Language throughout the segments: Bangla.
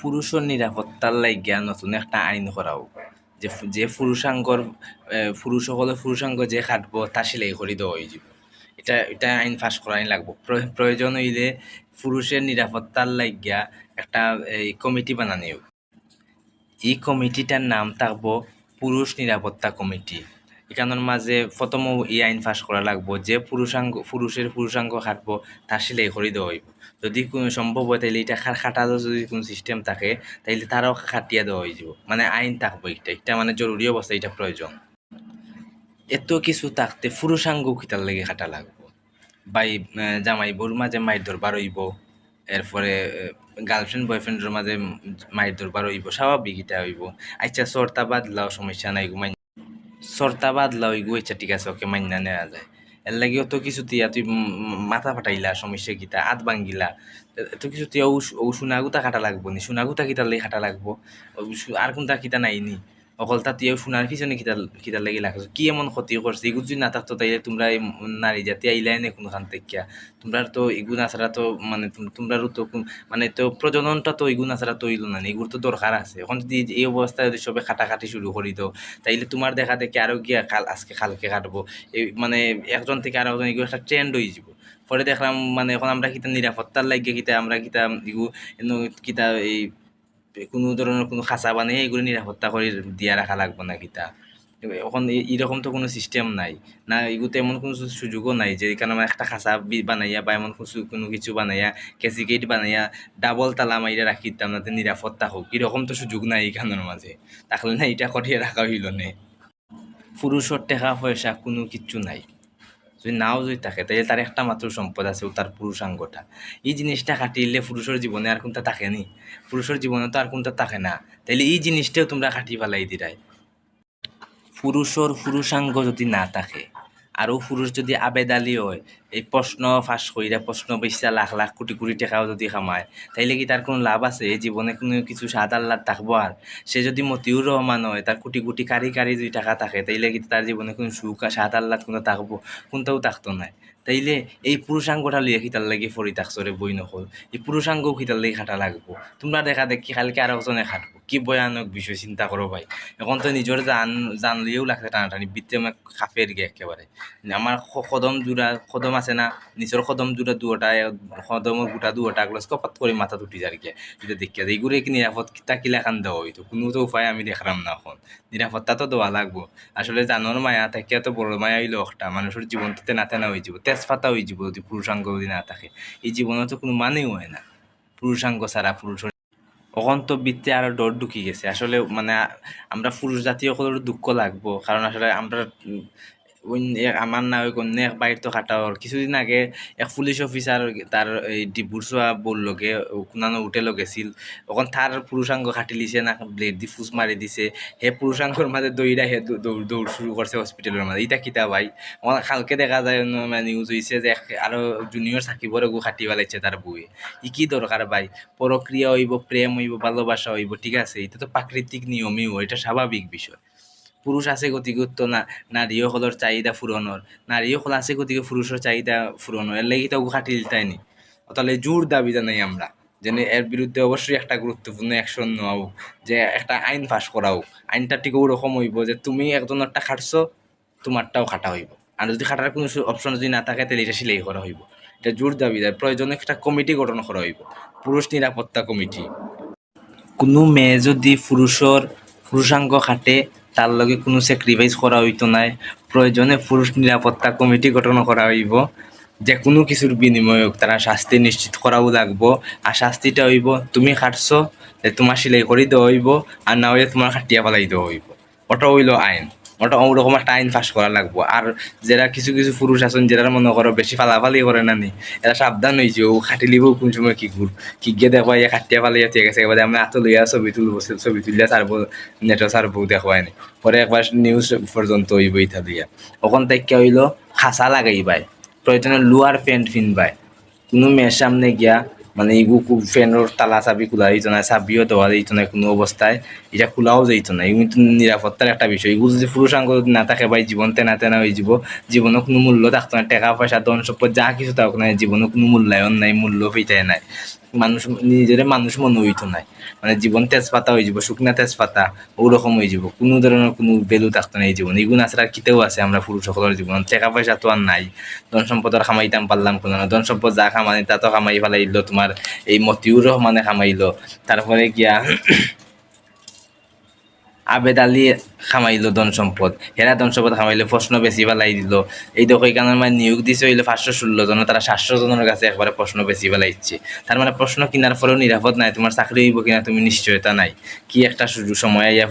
পুরুষের নিরাপত্তার লাগিয়া নতুন একটা আইন করাও যে যে পুরুষাঙ্গর পুরুষসকলে পুরুষাঙ্গ যে খাটবো তা সিলাই করে দেওয়া হয়ে যাব এটা এটা আইন পাস করাই লাগবো। প্র- প্রয়োজন হইলে পুরুষের নিরাপত্তার লাগিয়া একটা এই কমিটি বানানিও। এই কমিটিটার নাম থাকব পুরুষ নিরাপত্তা কমিটি। এখানের মাঝে প্রথম এই আইন পাস করা লাগবো, যে পুরুষাঙ্গ, পুরুষের পুরুষাঙ্গ খাটবো তার সিলাই করে দেওয়া হইব। যদি কোনো সম্ভব হয় তাহলে এটা খা- খাটারও যদি কোনো সিস্টেম থাকে, তাইলে তারাও খাটিয়া দেওয়া হয়ে যাব। মানে আইন থাকব এটা এটা মানে জরুরি অবস্থা এটা প্রয়োজন। এত কিছু থাকতে পুরুষাঙ্গ খিতার লেগে খাটা লাগবো? বাই জামাই বোর মাঝে মাইর দরবার হইব, এরপরে গার্লফ্রেন্ড বয়ফ্রেন্ডের মাঝে মাইর দরবার হইব, স্বাভাবিক এটা হইব। আচ্ছা সর্তা বাদলাও সমস্যা নাই গো মাইন সর্তা বাদলাও হইগো আচ্ছা ঠিক আছে ওকে মাইনা নেওয়া যায়। এর লাগে অত কিছু তিয়া, তুই মাথা ফাটাইলা সমস্যা গীতা হাত ভাঙ্গিলা এত কিছু তিয়া ও ও খাটা লাগবো নি? সোনাগুতা কিতার লাগি খাটা লাগবো। আর কোনটা কিতা নাই নি? অকল তা তুই সোনার পিছনে কিতার কিতার লাগি লাগছো কি এমন ক্ষতি করছে এগুলো যদি না থাকতো তাইলে তোমরা নারী জাতি আইলাই নে কোনখান থেকে তোমরা তো এগুলো না তো মানে তোম- তোমরারও তো কোন- মানে তো প্রজননটা তো এগুলো না ছাড়া তো হইল না তো দরকার আছে। এখন যদি এই অবস্থায় যদি সবে কাটাকাটি শুরু করি তো তাইলে তোমার দেখা দেখে আরও গিয়া কাল, আজকে কালকে কাটবো। এই মানে একজন থেকে আরও একজন এগুলো একটা ট্রেন্ড হয়ে যাব। পরে দেখলাম মানে এখন আমরা কিতা নিরাপত্তার লাগে কিতা, আমরা কিতা এনো কিতা এই কোনো ধরনের কোনো খাঁচা বানিয়ে এগুলো নিরাপত্তা করে দিয়া রাখা লাগবে না কিতা। এখন এরকম তো কোনো সিস্টেম নাই। না এগুলো এমন কোনো সুযোগও নাই যে এখানে আমরা একটা খাঁচা বানাইয়া বা এমন কোনো কিছু বানাইয়া কেসি বানাইয়া ডাবল তালা মাইরা রাখি দিতাম না নিরাপত্তা হোক। এরকম তো সুযোগ নাই এখানের মাঝে। তাহলে না এটা করিয়ে রাখা হইল নে। পুরুষের টাকা পয়সা কোনো কিচ্ছু নাই। যদি নাও যদি থাকে তাহলে তার একটা মাত্র সম্পদ আছে তার পুরুষাঙ্গটা। এই জিনিসটা কাটিলে পুরুষের জীবনে আর কোনটা থাকে নি? পুরুষের জীবনে তো আর কোনটা থাকে না। তাইলে এই জিনিসটাও তোমরা কাটি পালাই দিরাই পুরুষর পুরুষাঙ্গ যদি না থাকে আরও পুরুষ যদি আবেদালি হয়, এই প্রশ্ন ফাঁস কইরা প্রশ্ন বেচা লাখ লাখ কোটি কোটি টাকাও যদি কামায়, তাইলে কি তার কোনো লাভ আছে? জীবনে কোনো কিছু সাত আল্লাহ থাকব আর? সে যদি মতিউর রহমান হয়, তার কোটি কোটি কারি কারি যদি টাকা থাকে, তাইলে কি তার জীবনে কোনো সুখ আর সাত আল্লাহ কোনো থাকব? কোনটাও থাকতো না তাইলে এই পুরুষাঙ্গটা লিয়ে খিতার লাগি ফরি থাকছো রে বই নকল? এই পুরুষাঙ্গও খিতার লাগি খাটা লাগবো? তোমরা দেখা দেখি কালকে আর একজনে খাটবো। কি ভয়ানক বিষয়, চিন্তা করো ভাই। এখন তো নিজের জান জানলেও লাগছে টানাটানি, বিত্তে আমার খাফের গে একেবারে। আমার কদম জোড়া কদম আছে না? নিচের কদম জোড়া দুটা কদমের গোটা দুটা গ্লাস কপাত করে মাথা উঠি যার গিয়া। এটা দেখিয়া যায় এগুলো কি নিরাপদ কিতা কিলা খান দেওয়া হইতো কোনো তো উপায় আমি দেখলাম না এখন। নিরাপত্তা তো দেওয়া লাগবো। আসলে জানোর মায়া থাকিয়া তো বড় মায়া হইল একটা মানুষের জীবনটাতে না তেনা হয়ে যাব তেজপাতা ওই জীবন যদি পুরুষাঙ্গ যদি না থাকে, এই জীবনে তো কোনো মানেই হয় না। পুরুষাঙ্গ ছাড়া পুরুষ বৃত্তে আরও ডর ঢুকি গেছে। আসলে মানে আমরা পুরুষ জাতীয় সকলের দুঃখ লাগবো, কারণ আসলে আমরা আমার না ওই অন্য এক বাইর তো খাটাওয়ার কিছুদিন আগে এক পুলিশ অফিসার তার এই ডিবুরসোয়া বললগে কোনানো হোটেলও গেছিল। তখন তার পুরুষাঙ্গ খাটি লিছে না, ব্লেড দি ফুস মারি দিছে। হে পুরুষাঙ্গর মাঝে দৌড়া হে দৌড় দৌড় শুরু করছে হসপিটালের মাঝে ইটা কিতা ভাই? আমার কালকে দেখা যায় মানে নিউজ হয়েছে যে এক- আরও জুনিয়র সাকিবরে গু খাটি পেলাইছে তার বউয়ে ই কি দরকার ভাই? প্রক্রিয়া হইব প্রেম হইব, ভালোবাসা হইব, ঠিক আছে। এটা তো প্রাকৃতিক নিয়মই এটা স্বাভাবিক বিষয়। পুরুষ আছে গতিকে তো না নারীসকলের চাহিদা পূরণর নারীসকল আছে গতিকে পুরুষের চাহিদা পূরণর এর লাগি তো খাটি দিতাইনি তাহলে জোর দাবি জানাই আমরা, যেন এর বিরুদ্ধে অবশ্যই একটা গুরুত্বপূর্ণ অ্যাকশন নেওয়া হোক যে একটা আইন পাস করা হোক আইনটা ঠিক ওরকম হইব যে তুমি একজনেরটা খাটছো তোমারটাও খাটা হইব। আর যদি খাটার কোনো অপশন যদি না থাকে তাহলে এটা সিলাই করা হইব। এটা জোর দাবি দেয় প্রয়োজনে একটা কমিটি গঠন করা হইব। পুরুষ নিরাপত্তা কমিটি কোনো মেয়ে যদি পুরুষর পুরুষাঙ্গ খাটে তার লগে কোনো স্যাক্রিফাইস করা হইতো নাই। প্রয়োজনে পুরুষ নিরাপত্তা কমিটি গঠন করা হইব। যে কোনো কিছুর বিনিময়ক তারা শাস্তি নিশ্চিত করাও লাগব। আর শাস্তিটা হইব, তুমি খাটছো তোমার সিলাই করে দেওয়া হইব, আর না হইলে তোমার খাটিয়া পালাই দেওয়া হইব। ওটা হইল আইন। ওটা ওরকম একটা আইন পাস করা লাগবো। আর যারা কিছু কিছু পুরুষ আছেন যারা মনে করো বেশি ফালাফালি করে না নি, এরা সাবধান হয়েছে ও খাটি লিব কোন সময় কি ঘুর কি গিয়ে দেখো ইয়া খাটিয়া পালিয়া ঠিক আছে এবার আমরা হাতে লইয়া ছবি তুলবো, ছবি তুলিয়া সারবো নেটও সারবো দেখবাই নি। পরে একবার নিউজ পর্যন্ত হইব ইথা দিয়া ওখান থেকে হইল খাসা লাগাইবাই। প্রয়োজনে লোয়ার প্যান্ট ফিনবাই কোনো মেয়ের সামনে গিয়া মানে ইগু ফ্যানের তালা চাবি খোলা যেত না, চাবিও দেওয়া যেত না কোনো অবস্থায় এটা খোলাও যাইতো না এগুলো কিন্তু নিরাপত্তার একটা বিষয়। এগুলো যদি পুরুষাঙ্গ না থাকে ভাই জীবন তেনা তেনা হয়ে যাব জীবনে কোনো মূল্য থাকতো না, টাকা পয়সা ধন সম্পদ যা কিছু থাকুক না জীবনে কোনো মূল্যায়ন নাই, মূল্য পেটাই নাই। মানুষ, নিজের মানুষ মনে হইতো নাই। মানে জীবন তেজপাতা হয়ে যাব, শুকনা তেজপাতা, ওরকম হয়ে যাব। কোনো ধরনের কোনো ভ্যালু থাকতো না এই জীবন। এগুলো আছে আর কিতেও আছে আমরা পুরুষ সকলের জীবন। টাকা পয়সা তো আর নাই। ধন সম্পদ আর খামাইতাম পারলাম কোনো না। ধন সম্পদ যা খামানি তা তো খামাই ফেলাইলো তোমার। এই মতিউর রহমানে খামাইলো। তারপরে গিয়া আবেদ আলী খামাইলো ধন সম্পদ। হেরা ধন সম্পদ খামাইলে প্রশ্ন বেশি পেলাই দিল। এই দেখো এখানে মানে নিয়োগ দিছে হইলে পাঁচশো ষোলো জন তারা সাতশো জনের কাছে একবারে প্রশ্ন বেশি পেলাইছে তার মানে প্রশ্ন কিনার পরেও নিরাপদ নাই তোমার চাকরি হইব কিনা তুমি নিশ্চয়তা নাই। কি একটা সময় আইয়া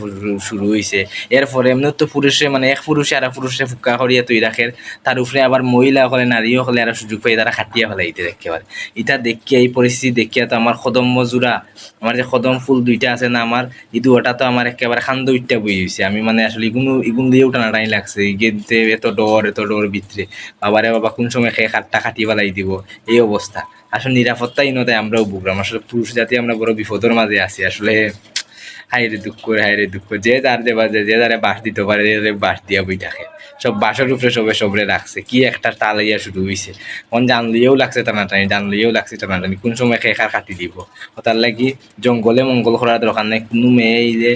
শুরু- হয়েছে এরপরে এমনি তো পুরুষে মানে এক পুরুষে আর পুরুষে ফুকা করিয়া তুই রাখে তার উপরে আবার মহিলা হলে নারীও হলে আর সুযোগ পাই তারা খাটিয়া ফেলাইতে একেবারে ইটা দেখিয়া, এই পরিস্থিতি দেখিয়া তো আমার কদম মজুরা আমার যে কদম ফুল দুইটা আছে না আমার ইদু ওটা তো আমার একেবারে খান্দ উঠটা বই হয়েছে আমি মানে আসলে ইগুলো ইগুন দিয়েও টানাটানি লাগছে। ইগেতে এত ডর এত ডর ভিতরে। বাবারে বাবা, কোন সময় খেয়ে খাটটা খাটি ফেলাই দিব? এই অবস্থা। আসলে নিরাপত্তাই নয় আমরাও বুকলাম আসলে পুরুষ জাতি আমরা বড় বিপদের মাঝে আছি। আসলে হাইরে দুঃখ হাইরে দুঃখ। যে যার যে বাজে, যে যারে বাস দিতে পারে, যে বাস দিয়া বই থাকে সব বাসের উপরে সবে সবরে রাখছে। কি একটা তালাইয়া শুরু হয়েছে কোন জানলিয়েও লাগছে টানাটানি, জানলিয়েও লাগছে টানাটানি। কোন সময় খেয়ে খার কাটি দিব? তার লাগি জঙ্গলে মঙ্গল করার দরকার নাই। কোনো মেয়ে যে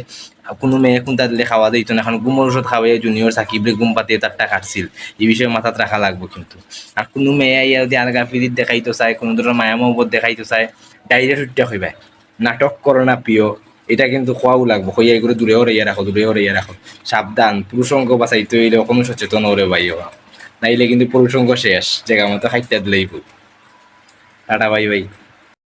কোনো মেয়ে কোনটা দিলে খাওয়া দিত না। এখন গুমর ওষুধ খাওয়াই জুনিয়র সাকিবরে গুম পাতিয়ে তারটা কাটছিল। এই বিষয়ে মাথাত রাখা লাগবে কিন্তু। আর কোনো মেয়ে ইয়া যদি আলগা ফিরিত দেখাইতো চায়, কোনো ধরনের মায়া মহব্বত দেখাইতো চায় ডাইরেক্ট হত্যা হইবা। নাটক করো না প্রিয়, এটা কিন্তু খোয়াও লাগবো। হইয়া এগুলো দূরে হরিয়া রাখো দূরে হরিয়া রাখো। সাবধান, পুরুষঙ্গ বাঁচাইতে হইলে কোনো সচেতন হরে বাইও নাইলে কিন্তু পুরুষঙ্গ শেষ, জায়গা মতো খাইতে দিলেই টাটা ভাই বাই।